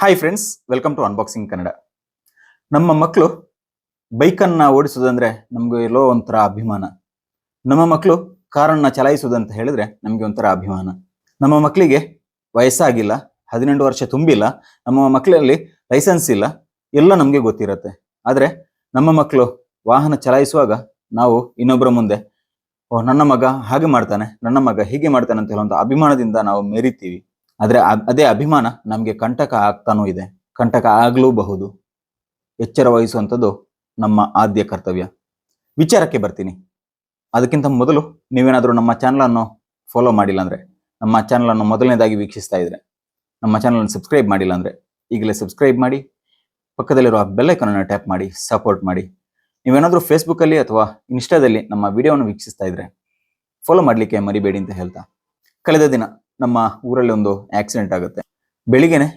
Hi friends welcome to unboxing Kannada ನಮ್ಮ ಮಕ್ಕಳು ಬೈಕನ್ನು ಓಡಿಸೋದಂದ್ರೆ ನಮ್ಗೆ ಎಲ್ಲೋ ಒಂಥರ ಅಭಿಮಾನ. ನಮ್ಮ ಮಕ್ಕಳು ಕಾರನ್ನ ಚಲಾಯಿಸೋದಂತ ಹೇಳಿದ್ರೆ ನಮಗೆ ಒಂಥರ ಅಭಿಮಾನ. ನಮ್ಮ ಮಕ್ಕಳಿಗೆ ವಯಸ್ಸಾಗಿಲ್ಲ, ಹದಿನೆಂಟು ವರ್ಷ ತುಂಬಿಲ್ಲ, ನಮ್ಮ ಮಕ್ಕಳಲ್ಲಿ ಲೈಸೆನ್ಸ್ ಇಲ್ಲ, ಎಲ್ಲ ನಮಗೆ ಗೊತ್ತಿರುತ್ತೆ. ಆದರೆ ನಮ್ಮ ಮಕ್ಕಳು ವಾಹನ ಚಲಾಯಿಸುವಾಗ ನಾವು ಇನ್ನೊಬ್ಬರ ಮುಂದೆ ಓ ನನ್ನ ಮಗ ಹಾಗೆ ಮಾಡ್ತಾನೆ, ನನ್ನ ಮಗ ಹೀಗೆ ಮಾಡ್ತಾನೆ ಅಂತ ಹೇಳುವಂಥ ಅಭಿಮಾನದಿಂದ ನಾವು ಮೆರಿತೀವಿ. ಆದ್ರೆ ಅದೇ ಅಭಿಮಾನ ನಮಗೆ ಕಂಟಕ ಆಗ್ತಾನೂ ಇದೆ. ಕಂಟಕ ಆಗಲೂಬಹುದು. ಎಚ್ಚರ ವಹಿಸುವಂಥದ್ದು ನಮ್ಮ ಆದ್ಯ ಕರ್ತವ್ಯ. ವಿಚಾರಕ್ಕೆ ಬರ್ತೀನಿ. ಅದಕ್ಕಿಂತ ಮೊದಲು ನೀವೇನಾದರೂ ನಮ್ಮ ಚಾನಲನ್ನು ಫಾಲೋ ಮಾಡಿಲ್ಲ ಅಂದ್ರೆ, ನಮ್ಮ ಚಾನಲನ್ನು ಮೊದಲನೇದಾಗಿ ವೀಕ್ಷಿಸ್ತಾ ಇದ್ರೆ, ನಮ್ಮ ಚಾನಲನ್ನು ಸಬ್ಸ್ಕ್ರೈಬ್ ಮಾಡಿಲ್ಲ ಅಂದ್ರೆ, ಈಗಲೇ ಸಬ್ಸ್ಕ್ರೈಬ್ ಮಾಡಿ, ಪಕ್ಕದಲ್ಲಿರುವ ಬೆಲ್ಲೈಕನನ್ನು ಟ್ಯಾಪ್ ಮಾಡಿ ಸಪೋರ್ಟ್ ಮಾಡಿ. ನೀವೇನಾದರೂ ಫೇಸ್ಬುಕ್ಕಲ್ಲಿ ಅಥವಾ ಇನ್ಸ್ಟಾದಲ್ಲಿ ನಮ್ಮ ವಿಡಿಯೋವನ್ನು ವೀಕ್ಷಿಸ್ತಾ ಇದ್ರೆ ಫಾಲೋ ಮಾಡಲಿಕ್ಕೆ ಮರಿಬೇಡಿ ಅಂತ ಹೇಳ್ತಾ. ಕಳೆದ ದಿನ ನಮ್ಮ ಊರಲ್ಲಿ ಒಂದು ಆಕ್ಸಿಡೆಂಟ್ ಆಗುತ್ತೆ. ಬೆಳಿಗ್ಗೆನೆ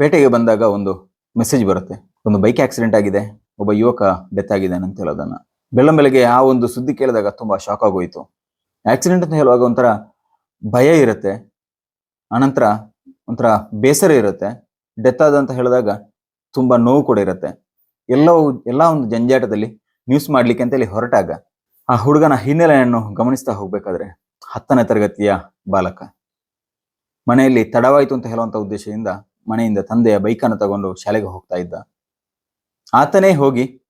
ಪೇಟೆಗೆ ಬಂದಾಗ ಒಂದು ಮೆಸೇಜ್ ಬರುತ್ತೆ. ಒಂದು ಬೈಕ್ ಆಕ್ಸಿಡೆಂಟ್ ಆಗಿದೆ, ಒಬ್ಬ ಯುವಕ ಡೆತ್ ಆಗಿದೆ ಅಂತ ಹೇಳೋದನ್ನ. ಬೆಳ್ಳಂ ಬೆಳಗ್ಗೆ ಆ ಒಂದು ಸುದ್ದಿ ಕೇಳಿದಾಗ ತುಂಬಾ ಶಾಕ್ ಆಗೋಯ್ತು. ಆಕ್ಸಿಡೆಂಟ್ ಅಂತ ಹೇಳುವಾಗ ಒಂಥರ ಭಯ ಇರುತ್ತೆ, ಆನಂತರ ಒಂಥರ ಬೇಸರ ಇರುತ್ತೆ ಡೆತ್ ಆದ ಅಂತ ಹೇಳಿದಾಗ ತುಂಬಾ ನೋವು ಕೂಡ ಇರುತ್ತೆ. ಎಲ್ಲವೂ ಎಲ್ಲ ಒಂದು ಜಂಜಾಟದಲ್ಲಿ ನ್ಯೂಸ್ ಮಾಡ್ಲಿಕ್ಕೆ ಅಂತೇಳಿ ಹೊರಟಾಗ ಆ ಹುಡುಗನ ಹಿನ್ನೆಲೆಯನ್ನು ಗಮನಿಸ್ತಾ ಹೋಗ್ಬೇಕಾದ್ರೆ ಹತ್ತನೇ ತರಗತಿಯ ಬಾಲಕ. ಮನೆಯಲ್ಲಿ ತಡವಾಯಿತು ಅಂತ ಹೇಳುವಂತ ಉದ್ದೇಶದಿಂದ ಮನೆಯಿಂದ ತಂದೆಯ ಬೈಕನ್ನು ತಗೊಂಡು ಶಾಲೆಗೆ ಹೋಗ್ತಾ ಇದ್ದ. ಆತನೇ ಹೋಗಿ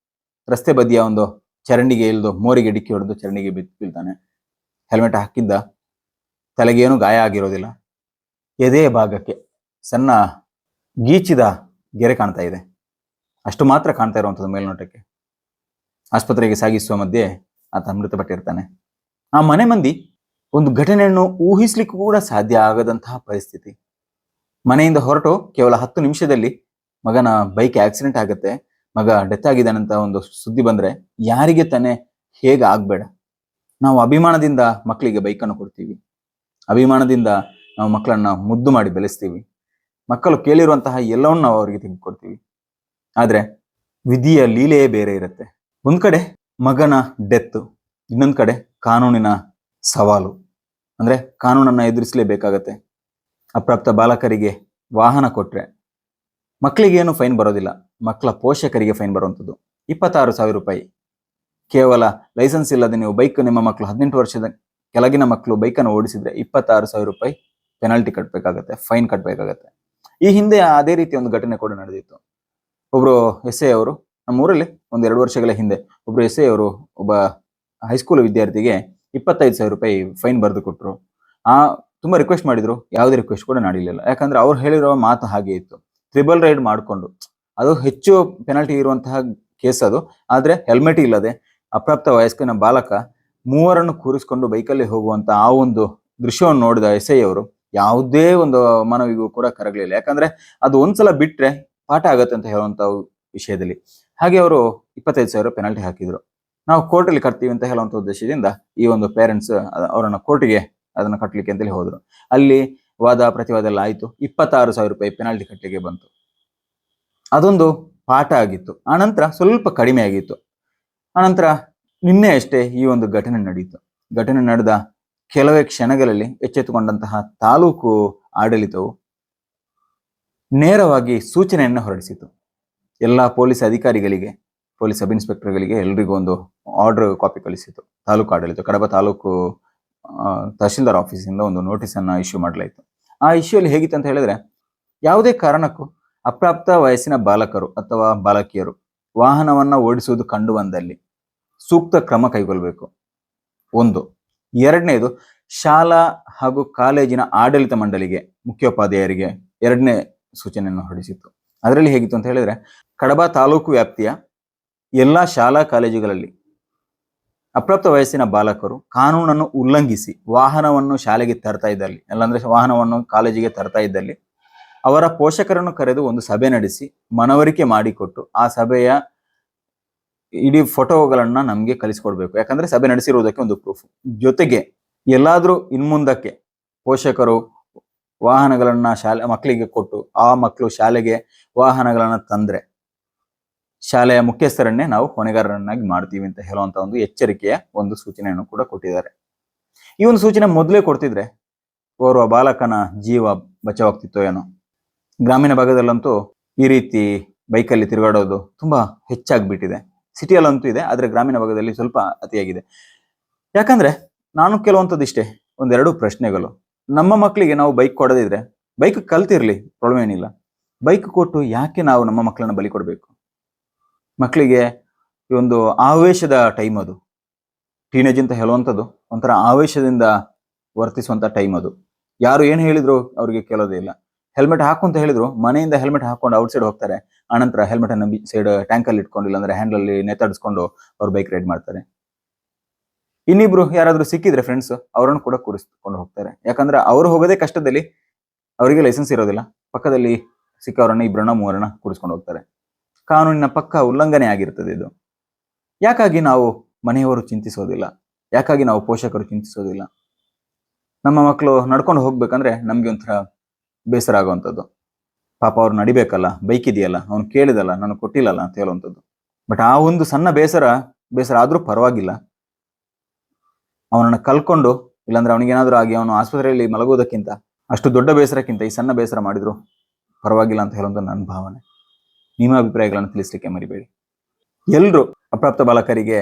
ರಸ್ತೆ ಬದಿಯ ಒಂದು ಚರಂಡಿಗೆ ಇಳಿದು ಮೋರಿಗೆ ಡಿಕ್ಕಿ ಹೊಡೆದು ಚರಂಡಿಗೆ ಬಿದ್ದು ಬೀಳ್ತಾನೆ. ಹೆಲ್ಮೆಟ್ ಹಾಕಿದ್ದ. ತಲೆಗೆ ಏನು ಗಾಯ ಆಗಿರೋದಿಲ್ಲ. ಎದೆ ಭಾಗಕ್ಕೆ ಸಣ್ಣ ಗೀಚಿದ ಗೆರೆ ಕಾಣ್ತಾ ಇದೆ. ಅಷ್ಟು ಮಾತ್ರ ಕಾಣ್ತಾ ಇರುವಂಥದ್ದು ಮೇಲ್ನೋಟಕ್ಕೆ. ಆಸ್ಪತ್ರೆಗೆ ಸಾಗಿಸುವ ಮಧ್ಯೆ ಆತ ಮೃತಪಟ್ಟಿರ್ತಾನೆ. ಆ ಮನೆ ಮಂದಿ ಒಂದು ಘಟನೆಯನ್ನು ಊಹಿಸ್ಲಿಕ್ಕೂ ಕೂಡ ಸಾಧ್ಯ ಆಗದಂತಹ ಪರಿಸ್ಥಿತಿ. ಮನೆಯಿಂದ ಹೊರಟು ಕೇವಲ ಹತ್ತು ನಿಮಿಷದಲ್ಲಿ ಮಗನ ಬೈಕ್ ಆಕ್ಸಿಡೆಂಟ್ ಆಗುತ್ತೆ. ಮಗ ಡೆತ್ ಆಗಿದ್ದಾನಂತ ಒಂದು ಸುದ್ದಿ ಬಂದ್ರೆ ಯಾರಿಗೆ ತಾನೇ ಹೇಗೆ ಆಗ್ಬೇಡ. ನಾವು ಅಭಿಮಾನದಿಂದ ಮಕ್ಕಳಿಗೆ ಬೈಕನ್ನು ಕೊಡ್ತೀವಿ. ಅಭಿಮಾನದಿಂದ ನಾವು ಮಕ್ಕಳನ್ನ ಮುದ್ದು ಮಾಡಿ ಬೆಳೆಸ್ತೀವಿ. ಮಕ್ಕಳು ಕೇಳಿರುವಂತಹ ಎಲ್ಲವನ್ನು ನಾವು ಅವರಿಗೆ ತೆಗೆದುಕೊಡ್ತೀವಿ ಆದ್ರೆ ವಿಧಿಯ ಲೀಲೆಯೇ ಬೇರೆ ಇರುತ್ತೆ. ಒಂದ್ ಕಡೆ ಮಗನ ಡೆತ್ ಇನ್ನೊಂದ್ ಕಡೆ ಕಾನೂನಿನ ಸವಾಲು. ಅಂದ್ರೆ ಕಾನೂನನ್ನ ಎದುರಿಸಲೇಬೇಕಾಗತ್ತೆ. ಅಪ್ರಾಪ್ತ ಬಾಲಕರಿಗೆ ವಾಹನ ಕೊಟ್ಟರೆ ಮಕ್ಕಳಿಗೇನು ಫೈನ್ ಬರೋದಿಲ್ಲ. ಮಕ್ಕಳ ಪೋಷಕರಿಗೆ ಫೈನ್ ಬರುವಂಥದ್ದು. ಇಪ್ಪತ್ತಾರು ಸಾವಿರ ರೂಪಾಯಿ. ಕೇವಲ ಲೈಸೆನ್ಸ್ ಇಲ್ಲದೆ ನೀವು ಬೈಕ್ ನಿಮ್ಮ ಮಕ್ಕಳು ಹದಿನೆಂಟು ವರ್ಷದ ಕೆಳಗಿನ ಮಕ್ಕಳು ಬೈಕನ್ನು ಓಡಿಸಿದ್ರೆ ಇಪ್ಪತ್ತಾರು ಸಾವಿರ ರೂಪಾಯಿ ಪೆನಾಲ್ಟಿ ಕಟ್ಟಬೇಕಾಗತ್ತೆ ಫೈನ್ ಕಟ್ಟಬೇಕಾಗತ್ತೆ ಈ ಹಿಂದೆ ಅದೇ ರೀತಿ ಒಂದು ಘಟನೆ ಕೂಡ ನಡೆದಿತ್ತು. ಒಬ್ಬರು ಎಸ್ ಎ ಅವರು ನಮ್ಮ ಊರಲ್ಲಿ ಒಂದು ಎರಡು ವರ್ಷಗಳ ಹಿಂದೆ ಒಬ್ಬರು ಎಸ್ ಎ ಅವರು ಒಬ್ಬ ಹೈಸ್ಕೂಲ್ ವಿದ್ಯಾರ್ಥಿಗೆ ಇಪ್ಪತ್ತೈದು ಸಾವಿರ ರೂಪಾಯಿ ಫೈನ್ ಬರೆದು ಕೊಟ್ಟರು ಆ, ತುಂಬಾ ರಿಕ್ವೆಸ್ಟ್ ಮಾಡಿದ್ರು. ಯಾವುದೇ ರಿಕ್ವೆಸ್ಟ್ ಕೂಡ ನಡೀಲಿಲ್ಲ ಯಾಕಂದ್ರೆ ಅವ್ರು ಹೇಳಿರೋ ಮಾತು ಹಾಗೆ ಇತ್ತು. ಟ್ರಿಬಲ್ ರೈಡ್ ಮಾಡಿಕೊಂಡು. ಅದು ಹೆಚ್ಚು ಪೆನಾಲ್ಟಿ ಇರುವಂತಹ ಕೇಸ್ ಅದು. ಆದ್ರೆ ಹೆಲ್ಮೆಟ್ ಇಲ್ಲದೆ ಅಪ್ರಾಪ್ತ ವಯಸ್ಕನ ಬಾಲಕ ಮೂವರನ್ನು ಕೂರಿಸ್ಕೊಂಡು ಬೈಕಲ್ಲಿ ಹೋಗುವಂತ ಆ ಒಂದು ದೃಶ್ಯವನ್ನು ನೋಡಿದ ಎಸ್ ಐ ಅವರು ಯಾವುದೇ ಒಂದು ಮನವಿಗೂ ಕೂಡ ಕರಗಲಿಲ್ಲ. ಯಾಕಂದ್ರೆ ಅದು ಒಂದ್ಸಲ ಬಿಟ್ರೆ ಪಾಠ ಆಗತ್ತೆ ಅಂತ ಹೇಳುವಂತ ವಿಷಯದಲ್ಲಿ. ಹಾಗೆ ಅವರು ಇಪ್ಪತ್ತೈದು ಸಾವಿರ ಪೆನಾಲ್ಟಿ ಹಾಕಿದ್ರು. ನಾವು ಕೋರ್ಟಲ್ಲಿ ಕಟ್ತೀವಿ ಅಂತ ಹೇಳುವಂತ ಉದ್ದೇಶದಿಂದ ಈ ಒಂದು ಪೇರೆಂಟ್ಸ್ ಅವರನ್ನ ಕೋರ್ಟಿಗೆ ಅದನ್ನ ಕಟ್ಟಲಿಕ್ಕೆ ಅಂತೇಳಿ ಹೋದ್ರು. ಅಲ್ಲಿ ವಾದ ಪ್ರತಿವಾದ ಎಲ್ಲ ಆಯ್ತು. ಇಪ್ಪತ್ತಾರು ಸಾವಿರ ರೂಪಾಯಿ ಪೆನಾಲ್ಟಿ ಕಟ್ಟಲಿಕ್ಕೆ ಬಂತು. ಅದೊಂದು ಪಾಠ ಆಗಿತ್ತು. ಆನಂತರ ಸ್ವಲ್ಪ ಕಡಿಮೆ ಆಗಿತ್ತು. ಆನಂತರ ನಿನ್ನೆ ಅಷ್ಟೇ ಈ ಒಂದು ಘಟನೆ ನಡೆಯಿತು ಘಟನೆ ನಡೆದ ಕೆಲವೇ ಕ್ಷಣಗಳಲ್ಲಿ ಎಚ್ಚೆತ್ತುಕೊಂಡಂತಹ ತಾಲೂಕು ಆಡಳಿತವು ನೇರವಾಗಿ ಸೂಚನೆಯನ್ನು ಹೊರಡಿಸಿತು. ಎಲ್ಲ ಪೊಲೀಸ್ ಅಧಿಕಾರಿಗಳಿಗೆ ಪೊಲೀಸ್ ಸಬ್ ಇನ್ಸ್ಪೆಕ್ಟರ್ಗಳಿಗೆ ಎಲ್ರಿಗೂ ಒಂದು ಆರ್ಡರ್ ಕಾಪಿ ಕಳಿಸಿತು ತಾಲೂಕು ಆಡಳಿತ, ಕಡಬ ತಾಲೂಕು ತಹಶೀಲ್ದಾರ್ ಆಫೀಸಿಂದ ಒಂದು ನೋಟಿಸ್ ಅನ್ನ ಇಶ್ಯೂ ಮಾಡಲಾಯಿತು. ಆ ಇಶ್ಯೂ ಅಲ್ಲಿ ಹೇಗಿತ್ತು ಅಂತ ಹೇಳಿದ್ರೆ, ಯಾವುದೇ ಕಾರಣಕ್ಕೂ ಅಪ್ರಾಪ್ತ ವಯಸ್ಸಿನ ಬಾಲಕರು ಅಥವಾ ಬಾಲಕಿಯರು ವಾಹನವನ್ನ ಓಡಿಸುವುದು ಕಂಡು ಬಂದಲ್ಲಿ ಸೂಕ್ತ ಕ್ರಮ ಕೈಗೊಳ್ಳಬೇಕು. ಒಂದು. ಎರಡನೇದು, ಶಾಲಾ ಹಾಗೂ ಕಾಲೇಜಿನ ಆಡಳಿತ ಮಂಡಳಿಗೆ ಮುಖ್ಯೋಪಾಧ್ಯಾಯರಿಗೆ ಎರಡನೇ ಸೂಚನೆಯನ್ನು ಹೊರಡಿಸಿತ್ತು. ಅದರಲ್ಲಿ ಹೇಗಿತ್ತು ಅಂತ ಹೇಳಿದ್ರೆ, ಕಡಬ ತಾಲೂಕು ವ್ಯಾಪ್ತಿಯ ಎಲ್ಲಾ ಶಾಲಾ ಕಾಲೇಜುಗಳಲ್ಲಿ ಅಪ್ರಾಪ್ತ ವಯಸ್ಸಿನ ಬಾಲಕರು ಕಾನೂನನ್ನು ಉಲ್ಲಂಘಿಸಿ ವಾಹನವನ್ನು ಶಾಲೆಗೆ ತರ್ತಾ ಇದ್ದಲ್ಲಿ, ಅಲ್ಲಾಂದ್ರೆ ವಾಹನವನ್ನು ಕಾಲೇಜಿಗೆ ತರ್ತಾ ಇದ್ದಲ್ಲಿ ಅವರ ಪೋಷಕರನ್ನು ಕರೆದು ಒಂದು ಸಭೆ ನಡೆಸಿ ಮನವರಿಕೆ ಮಾಡಿಕೊಟ್ಟು ಆ ಸಭೆಯ ಇಡೀ ಫೋಟೋಗಳನ್ನ ನಮ್ಗೆ ಕಲಿಸ್ಕೊಡ್ಬೇಕು ಯಾಕಂದ್ರೆ ಸಭೆ ನಡೆಸಿರುವುದಕ್ಕೆ ಒಂದು ಪ್ರೂಫ್ ಜೊತೆಗೆ ಎಲ್ಲಾದ್ರೂ ಇನ್ಮುಂದಕ್ಕೆ ಪೋಷಕರು ವಾಹನಗಳನ್ನ ಶಾಲೆ ಮಕ್ಕಳಿಗೆ ಕೊಟ್ಟು ಆ ಮಕ್ಕಳು ಶಾಲೆಗೆ ವಾಹನಗಳನ್ನ ತಂದ್ರೆ ಶಾಲೆಯ ಮುಖ್ಯಸ್ಥರನ್ನೇ ನಾವು ಹೊಣೆಗಾರರನ್ನಾಗಿ ಮಾಡ್ತೀವಿ ಅಂತ ಹೇಳುವಂತ ಒಂದು ಎಚ್ಚರಿಕೆಯ ಒಂದು ಸೂಚನೆಯನ್ನು ಕೂಡ ಕೊಟ್ಟಿದ್ದಾರೆ. ಈ ಒಂದು ಸೂಚನೆ ಮೊದಲೇ ಕೊಡ್ತಿದ್ರೆ ಓರ್ವ ಬಾಲಕನ ಜೀವ ಬಚಾವಾಗ್ತಿತ್ತೋ ಏನೋ. ಗ್ರಾಮೀಣ ಭಾಗದಲ್ಲಂತೂ ಈ ರೀತಿ ಬೈಕಲ್ಲಿ ತಿರುಗಾಡೋದು ತುಂಬಾ ಹೆಚ್ಚಾಗ್ಬಿಟ್ಟಿದೆ. ಸಿಟಿಯಲ್ಲಂತೂ ಇದೆ, ಆದರೆ ಗ್ರಾಮೀಣ ಭಾಗದಲ್ಲಿ ಸ್ವಲ್ಪ ಅತಿಯಾಗಿದೆ. ಯಾಕಂದ್ರೆ ನಾನು ಕೆಲವಂಥದ್ದು ಇಷ್ಟೇ ಒಂದೆರಡು ಪ್ರಶ್ನೆಗಳು. ನಮ್ಮ ಮಕ್ಕಳಿಗೆ ನಾವು ಬೈಕ್ ಕೊಡದಿದ್ರೆ, ಬೈಕ್ ಕಲ್ತಿರ್ಲಿ, ಪ್ರಾಬ್ಲಮ್ ಏನಿಲ್ಲ. ಬೈಕ್ ಕೊಟ್ಟು ಯಾಕೆ ನಾವು ನಮ್ಮ ಮಕ್ಕಳನ್ನ ಬಲಿ ಕೊಡಬೇಕು? ಮಕ್ಕಳಿಗೆ ಈ ಒಂದು ಆವೇಶದ ಟೈಮ್ ಅದು. ಟೀನೇಜ್ ಅಂತ ಹೇಳುವಂಥದ್ದು, ಒಂಥರ ಆವೇಶದಿಂದ ವರ್ತಿಸುವಂಥ ಟೈಮ್ ಅದು. ಯಾರು ಏನು ಹೇಳಿದ್ರು ಅವ್ರಿಗೆ ಕೇಳೋದೇ ಇಲ್ಲ. ಹೆಲ್ಮೆಟ್ ಹಾಕು ಅಂತ ಹೇಳಿದ್ರು, ಮನೆಯಿಂದ ಹೆಲ್ಮೆಟ್ ಹಾಕೊಂಡು ಔಟ್ ಸೈಡ್ ಹೋಗ್ತಾರೆ ಆನಂತರ ಹೆಲ್ಮೆಟ್ ಅನ್ನ ಸೈಡ್ ಟ್ಯಾಂಕಲ್ಲಿ ಇಟ್ಕೊಂಡಿಲ್ಲ ಅಂದ್ರೆ ಇಲ್ಲಾಂದ್ರೆ ಹ್ಯಾಂಡಲ್ ಅಲ್ಲಿ ನೇತಾಡಿಸ್ಕೊಂಡು ಅವ್ರು ಬೈಕ್ ರೈಡ್ ಮಾಡ್ತಾರೆ. ಇನ್ನಿಬ್ರು ಯಾರಾದ್ರೂ ಸಿಕ್ಕಿದ್ರೆ ಫ್ರೆಂಡ್ಸ್ ಅವರನ್ನು ಕೂಡ ಕೂರಿಸ್ಕೊಂಡು ಹೋಗ್ತಾರೆ. ಯಾಕಂದ್ರೆ ಅವರು ಹೋಗೋದೇ ಕಷ್ಟದಲ್ಲಿ ಅವರಿಗೆ ಲೈಸೆನ್ಸ್ ಇರೋದಿಲ್ಲ. ಪಕ್ಕದಲ್ಲಿ ಸಿಕ್ಕವರನ್ನ ಇಬ್ಬರನ್ನ ಮೂವರನ್ನ ಕೂರಿಸ್ಕೊಂಡು ಹೋಗ್ತಾರೆ. ಕಾನೂನಿನ ಪಕ್ಕ ಉಲ್ಲಂಘನೆ ಆಗಿರ್ತದೆ ಇದು. ಯಾಕಾಗಿ ನಾವು ಮನೆಯವರು ಚಿಂತಿಸೋದಿಲ್ಲ? ಯಾಕಾಗಿ ನಾವು ಪೋಷಕರು ಚಿಂತಿಸೋದಿಲ್ಲ? ನಮ್ಮ ಮಕ್ಕಳು ನಡ್ಕೊಂಡು ಹೋಗ್ಬೇಕಂದ್ರೆ ನಮ್ಗೆ ಒಂಥರ ಬೇಸರ ಆಗುವಂಥದ್ದು. ಪಾಪ ಅವ್ರು ನಡಿಬೇಕಲ್ಲ? ಬೈಕ್ ಇದೆಯಲ್ಲ ಅವ್ನು ಕೇಳಿದಲ್ಲ? ನಾನು ಕೊಟ್ಟಿಲ್ಲಲ್ಲ ಅಂತ ಹೇಳುವಂಥದ್ದು. ಬಟ್ ಆ ಒಂದು ಸಣ್ಣ ಬೇಸರ ಬೇಸರ ಆದ್ರೂ ಪರವಾಗಿಲ್ಲ. ಅವನನ್ನ ಕಲ್ಕೊಂಡು, ಇಲ್ಲಾಂದ್ರೆ ಅವನಿಗೆ ಏನಾದ್ರೂ ಆಗಿ ಅವನು ಆಸ್ಪತ್ರೆಯಲ್ಲಿ ಮಲಗುವುದಕ್ಕಿಂತ ಅಷ್ಟು ದೊಡ್ಡ ಬೇಸರಕ್ಕಿಂತ ಈ ಸಣ್ಣ ಬೇಸರ ಮಾಡಿದ್ರು ಪರವಾಗಿಲ್ಲ ಅಂತ ಹೇಳುವಂಥ ನನ್ನ ಭಾವನೆ. ನಿಮ್ಮ ಅಭಿಪ್ರಾಯಗಳನ್ನು ತಿಳಿಸ್ಲಿಕ್ಕೆ ಮರಿಬೇಡಿ. ಎಲ್ಲರೂ ಅಪ್ರಾಪ್ತ ಬಾಲಕರಿಗೆ,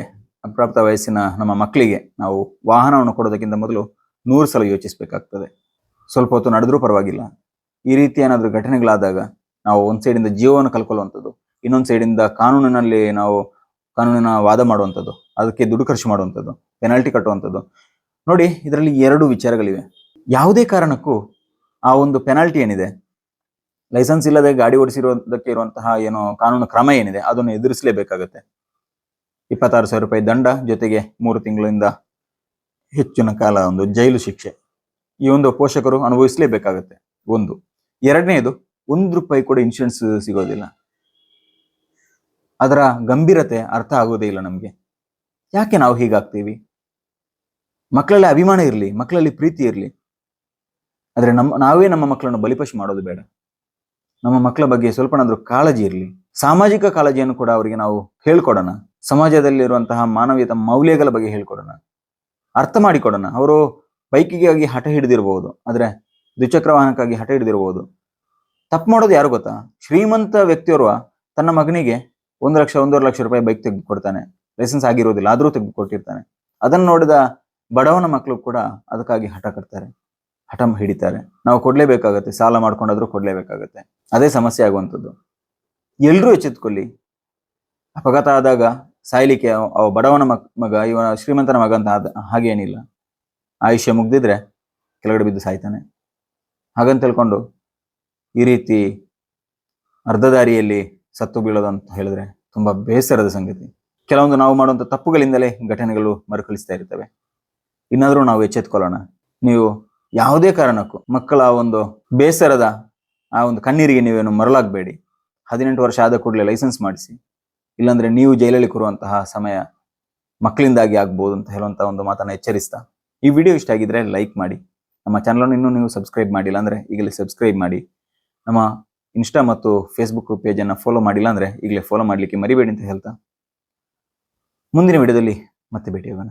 ಅಪ್ರಾಪ್ತ ವಯಸ್ಸಿನ ನಮ್ಮ ಮಕ್ಕಳಿಗೆ ನಾವು ವಾಹನವನ್ನು ಕೊಡೋದಕ್ಕಿಂತ ಮೊದಲು ನೂರು ಸಲ ಯೋಚಿಸಬೇಕಾಗ್ತದೆ. ಸ್ವಲ್ಪ ಹೊತ್ತು ನಡೆದ್ರೂ ಪರವಾಗಿಲ್ಲ. ಈ ರೀತಿ ಏನಾದರೂ ಘಟನೆಗಳಾದಾಗ ನಾವು ಒಂದು ಸೈಡಿಂದ ಜೀವವನ್ನು ಕಲ್ಕೊಳ್ಳುವಂಥದ್ದು ಇನ್ನೊಂದು ಸೈಡಿಂದ ಕಾನೂನಿನಲ್ಲಿ ನಾವು ಕಾನೂನಿನ ವಾದ ಮಾಡುವಂಥದ್ದು, ಅದಕ್ಕೆ ದುಡ್ಡು ಖರ್ಚು ಮಾಡುವಂಥದ್ದು ಪೆನಾಲ್ಟಿ ಕಟ್ಟುವಂಥದ್ದು. ನೋಡಿ, ಇದರಲ್ಲಿ ಎರಡು ವಿಚಾರಗಳಿವೆ. ಯಾವುದೇ ಕಾರಣಕ್ಕೂ ಆ ಒಂದು ಪೆನಾಲ್ಟಿ ಏನಿದೆ ಲೈಸೆನ್ಸ್ ಇಲ್ಲದೆ ಗಾಡಿ ಓಡಿಸಿರುವುದಕ್ಕೆ ಇರುವಂತಹ ಏನು ಕಾನೂನು ಕ್ರಮ ಏನಿದೆ, ಅದನ್ನು ಎದುರಿಸಲೇಬೇಕಾಗುತ್ತೆ. ಇಪ್ಪತ್ತಾರು ಸಾವಿರ ರೂಪಾಯಿ ದಂಡ, ಜೊತೆಗೆ ಮೂರು ತಿಂಗಳಿಂದ ಹೆಚ್ಚಿನ ಕಾಲ ಒಂದು ಜೈಲು ಶಿಕ್ಷೆ. ಈ ಒಂದು ಪೋಷಕರು ಅನುಭವಿಸಲೇಬೇಕಾಗುತ್ತೆ, ಒಂದು. ಎರಡನೇದು, ಒಂದು ರೂಪಾಯಿ ಕೂಡ ಇನ್ಶೂರೆನ್ಸ್ ಸಿಗೋದಿಲ್ಲ. ಅದರ ಗಂಭೀರತೆ ಅರ್ಥ ಆಗೋದೇ ಇಲ್ಲ ನಮಗೆ. ಯಾಕೆ ನಾವು ಹೀಗಾಗ್ತೀವಿ? ಮಕ್ಕಳಲ್ಲಿ ಅಭಿಮಾನ ಇರಲಿ, ಮಕ್ಕಳಲ್ಲಿ ಪ್ರೀತಿ ಇರಲಿ. ಆದರೆ ನಮ್ಮ ನಾವೇ ನಮ್ಮ ಮಕ್ಕಳನ್ನು ಬಲಿಪಶು ಮಾಡೋದು ಬೇಡ. ನಮ್ಮ ಮಕ್ಕಳ ಬಗ್ಗೆ ಸ್ವಲ್ಪನಾದ್ರೂ ಕಾಳಜಿ ಇರಲಿ. ಸಾಮಾಜಿಕ ಕಾಳಜಿಯನ್ನು ಕೂಡ ಅವರಿಗೆ ನಾವು ಹೇಳ್ಕೊಡೋಣ. ಸಮಾಜದಲ್ಲಿರುವಂತಹ ಮಾನವೀಯತ ಮೌಲ್ಯಗಳ ಬಗ್ಗೆ ಹೇಳ್ಕೊಡೋಣ. ಅರ್ಥ ಮಾಡಿಕೊಡೋಣ. ಅವರು ಬೈಕಿಗಾಗಿ ಹಠ ಹಿಡಿದಿರಬಹುದು ಆದ್ರೆ ದ್ವಿಚಕ್ರ ವಾಹನಕ್ಕಾಗಿ ಹಠ ಹಿಡಿದಿರಬಹುದು ತಪ್ಪು ಮಾಡೋದು ಯಾರು ಗೊತ್ತಾ? ಶ್ರೀಮಂತ ವ್ಯಕ್ತಿಯೋರ್ವ ತನ್ನ ಮಗನಿಗೆ ಒಂದು ಲಕ್ಷ, ಒಂದೂವರೆ ಲಕ್ಷ ರೂಪಾಯಿ ಬೈಕ್ ತೆಗೆದುಕೊಡ್ತಾನೆ. ಲೈಸೆನ್ಸ್ ಆಗಿರೋದಿಲ್ಲ, ಆದರೂ ತೆಗೆದುಕೊಟ್ಟಿರ್ತಾನೆ. ಅದನ್ನು ನೋಡಿದ ಬಡವನ ಮಕ್ಕಳು ಕೂಡ ಅದಕ್ಕಾಗಿ ಹಠ ಕಟ್ತಾರೆ. ಹಠ ಹಿಡಿತಾರೆ. ನಾವು ಕೊಡ್ಲೇಬೇಕಾಗತ್ತೆ, ಸಾಲ ಮಾಡ್ಕೊಂಡಾದ್ರೂ ಕೊಡಲೇಬೇಕಾಗತ್ತೆ. ಅದೇ ಸಮಸ್ಯೆ ಆಗುವಂಥದ್ದು. ಎಲ್ಲರೂ ಎಚ್ಚೆತ್ಕೊಳ್ಳಿ ಅಪಘಾತ ಆದಾಗ ಸಾಯ್ಲಿಕ್ಕೆ ಅವ ಬಡವನ ಮಗ ಇವ ಶ್ರೀಮಂತನ ಮಗ ಅಂತ ಆದ ಹಾಗೇನಿಲ್ಲ ಆಯುಷ್ಯ ಮುಗ್ದಿದ್ರೆ ಕೆಳಗಡೆ ಬಿದ್ದು ಸಾಯ್ತಾನೆ. ಹಾಗಂತ ತಿಳ್ಕೊಂಡು ಈ ರೀತಿ ಅರ್ಧ ದಾರಿಯಲ್ಲಿ ಸತ್ತು ಬೀಳೋದು ಅಂತ ಹೇಳಿದ್ರೆ ತುಂಬಾ ಬೇಸರದ ಸಂಗತಿ. ಕೆಲವೊಂದು ನಾವು ಮಾಡುವಂತ ತಪ್ಪುಗಳಿಂದಲೇ ಘಟನೆಗಳು ಮರುಕಳಿಸ್ತಾ ಇರ್ತವೆ. ಇನ್ನಾದರೂ ನಾವು ಎಚ್ಚೆತ್ಕೊಳ್ಳೋಣ ನೀವು ಯಾವುದೇ ಕಾರಣಕ್ಕೂ ಮಕ್ಕಳ ಒಂದು ಬೇಸರದ ಆ ಒಂದು ಕಣ್ಣೀರಿಗೆ ನೀವೇನು ಮರಳಾಗಬೇಡಿ. ಹದಿನೆಂಟು ವರ್ಷ ಆದ ಕೂಡಲೇ ಲೈಸೆನ್ಸ್ ಮಾಡಿಸಿ. ಇಲ್ಲಾಂದ್ರೆ ನೀವು ಜೈಲಲ್ಲಿ ಕೂರುವಂತಹ ಸಮಯ ಮಕ್ಕಳಿಂದಾಗಿ ಆಗ್ಬೋದು ಅಂತ ಹೇಳುವಂತಹ ಒಂದು ಮಾತನ್ನ ಎಚ್ಚರಿಸ್ತಾ. ಈ ವಿಡಿಯೋ ಇಷ್ಟ ಆಗಿದ್ರೆ ಲೈಕ್ ಮಾಡಿ. ನಮ್ಮ ಚಾನಲ್ ಇನ್ನೂ ನೀವು ಸಬ್ಸ್ಕ್ರೈಬ್ ಮಾಡಿಲ್ಲ ಅಂದ್ರೆ ಈಗಲೇ ಸಬ್ಸ್ಕ್ರೈಬ್ ಮಾಡಿ. ನಮ್ಮ ಇನ್ಸ್ಟಾ ಮತ್ತು ಫೇಸ್ಬುಕ್ ಪೇಜ್ ಅನ್ನ ಫಾಲೋ ಮಾಡಿಲ್ಲ ಅಂದ್ರೆ ಈಗಲೇ ಫಾಲೋ ಮಾಡ್ಲಿಕ್ಕೆ ಮರಿಬೇಡಿ ಅಂತ ಹೇಳ್ತಾ. ಮುಂದಿನ ವಿಡಿಯೋದಲ್ಲಿ ಮತ್ತೆ ಭೇಟಿ ಭೇಟಿಯಾಗೋಣ.